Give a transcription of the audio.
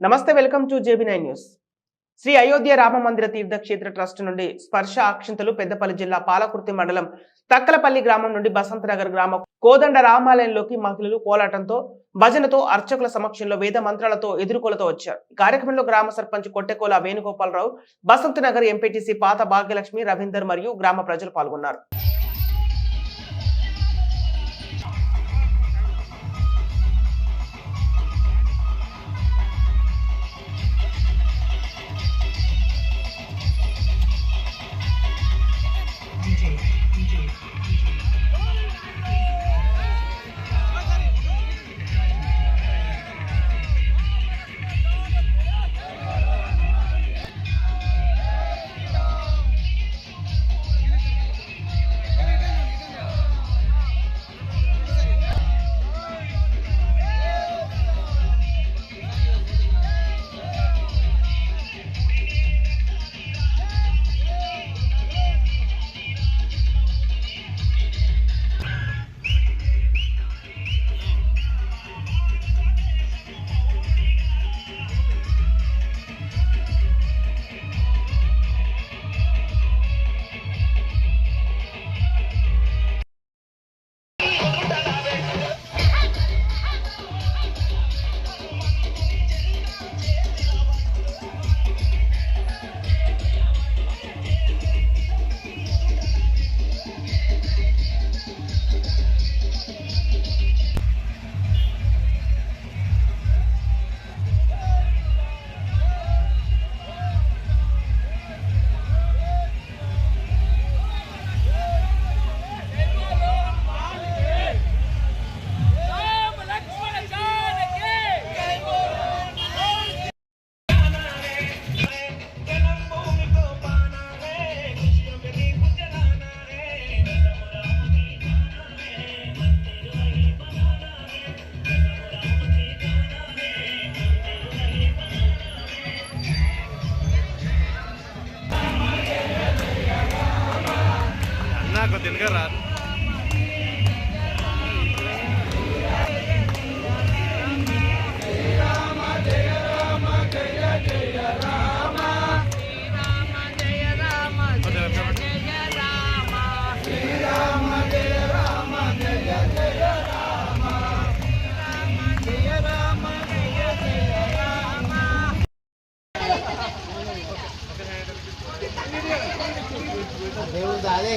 నమస్తే welcome to JB nine news. Shri Ayodhya Rama మందిర తీర్థక్షేత్ర ట్రస్ట్ నుండి స్పర్శ అక్షింతలు పెద్దపల్లి జిల్లా పాలకుర్తి మండలం తక్కలపల్లి గ్రామం నుండి బసంతనగర్ గ్రామ కోదండ రామాలయంలోకి మహిళలు కోలాటంతో భజనతో అర్చకుల సమక్షంలో వేద మంత్రాలతో ఎదుర్కోలతో వచ్చారు. ఈ కార్యక్రమంలో గ్రామ సర్పంచ్ కొట్టెకోల వేణుగోపాలరావు బసంతనగర్ ఎంపీటీసీ పాత భాగ్యలక్ష్మి రవీందర్ మరియు గ్రామ ప్రజలు పాల్గొన్నారు. నాకు తినగా రాదు దేవుడు దాదే.